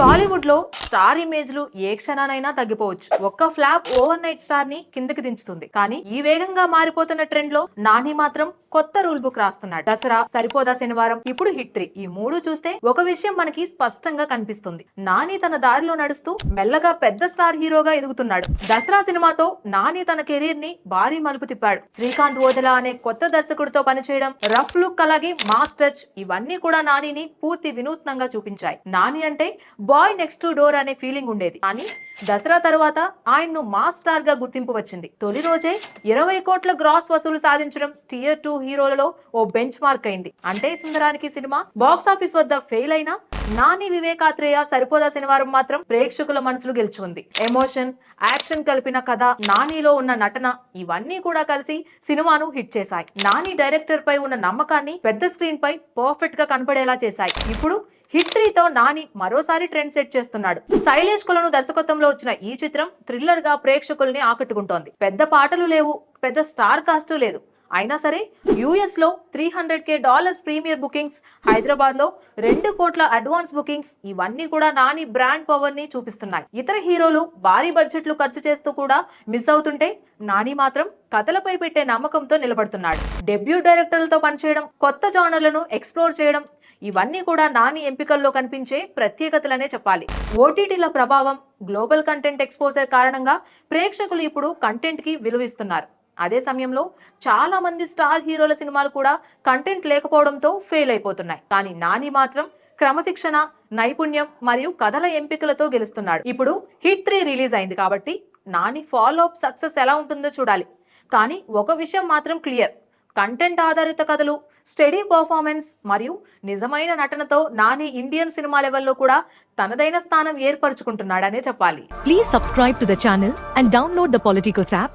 టాలీవుడ్లో స్టార్ ఇమేజ్లు ఏ క్షణానైనా తగ్గిపోవచ్చు. ఒక్క ఫ్లాప్ ఓవర్ నైట్ స్టార్ని కిందకి దించుతుంది. కానీ ఈ వేగంగా మారిపోతున్న ట్రెండ్లో నాని మాత్రం కొత్త రూల్ బుక్ రాస్తున్నాడు. దసరా సరిపోదా శనివారం ఇప్పుడు హిట్ త్రీ. ఈ మూడు చూస్తే ఒక విషయం మనకి స్పష్టంగా కనిపిస్తుంది. నాని తన దారిలో నడుస్తూ మెల్లగా పెద్ద స్టార్ హీరోగా ఎదుగుతున్నాడు. దసరా సినిమాతో నాని తన కెరీర్ని భారీ మలుపు తిప్పాడు. శ్రీకాంత్ ఓజలా అనే కొత్త దర్శకుడితో పనిచేయడం రఫ్ లుక్ అలాగే మాస్ టచ్ ఇవన్నీ కూడా నానిని పూర్తి వినూత్నంగా చూపించాయి. నాని అంటే బాయ్ నెక్స్ట్ డోర్ అనే ఫీలింగ్ ఉండేది. కానీ దసరా తర్వాత ఆయన్ను మాస్ స్టార్గా గుర్తింపు వచ్చింది. తొలి రోజే ఇరవై కోట్ల గ్రాస్ వసూలు సాధించడం టియర్ టూ హీరోలలో ఓ బెంచ్ మార్క్ అయింది. అంటే సుందరానికి సినిమా బాక్స్ ఆఫీస్ వద్ద ఫెయిల్ అయినా నాని వివేకాత్రేయ సరిపోదా శనివారం మాత్రం ప్రేక్షకుల మనసులు గెలుచుకుంది. ఎమోషన్ యాక్షన్ కలిపిన కథ నానిలో ఉన్న నటన ఇవన్నీ కూడా కలిసి సినిమాను హిట్ చేశాయి. నాని డైరెక్టర్ పై ఉన్న నమ్మకాన్ని పెద్ద స్క్రీన్ పై పర్ఫెక్ట్గా కనపడేలా చేశాయి. ఇప్పుడు హిట్ త్రీతో నాని మరోసారి ట్రెండ్ సెట్ చేస్తున్నాడు. శైలేష్ కులను దర్శకత్వంలో వచ్చిన ఈ చిత్రం థ్రిల్లర్గా ప్రేక్షకుల్ని ఆకట్టుకుంటోంది. పెద్ద పాటలు లేవు పెద్ద స్టార్ కాస్ట్ లేదు. అయినా సరే యూఎస్లో three hundred K dollars premiere bookings హైదరాబాద్లో రెండు కోట్ల అడ్వాన్స్ బుకింగ్స్ ఇవన్నీ కూడా నాని బ్రాండ్ పవర్ని చూపిస్తున్నాయి. ఇతర హీరోలు భారీ బడ్జెట్లు ఖర్చు చేస్తూ కూడా మిస్ అవుతుంటే నాని మాత్రం కథలపై పెట్టే నమ్మకంతో నిలబడుతున్నాడు. డెబ్యూ డైరెక్టర్లతో పనిచేయడం కొత్త జానర్లను ఎక్స్ప్లోర్ చేయడం ఇవన్నీ కూడా నాని ఎంపికల్లో కనిపించే ప్రత్యేకతలనే చెప్పాలి. ఓటీటీల ప్రభావం గ్లోబల్ కంటెంట్ ఎక్స్పోజర్ కారణంగా ప్రేక్షకులు ఇప్పుడు కంటెంట్కి విలువిస్తున్నారు. అదే సమయంలో చాలా మంది స్టార్ హీరోల సినిమాలు కూడా కంటెంట్ లేకపోవడంతో ఫెయిల్ అయిపోతున్నాయి. కానీ నాని మాత్రం క్రమశిక్షణ నైపుణ్యం మరియు కథల ఎంపికలతో గెలుస్తున్నాడు. ఇప్పుడు హిట్ త్రీ రిలీజ్ అయింది కాబట్టి నాని ఫాలో అప్ సక్సెస్ ఎలా ఉంటుందో చూడాలి. కానీ ఒక విషయం మాత్రం క్లియర్. కంటెంట్ ఆధారిత కథలు స్టడీ పర్ఫార్మెన్స్ మరియు నిజమైన నటనతో నాని ఇండియన్ సినిమా లెవెల్లో కూడా తనదైన స్థానం ఏర్పరచుకుంటున్నాడనే చెప్పాలి. Please subscribe to the channel and download the politicos app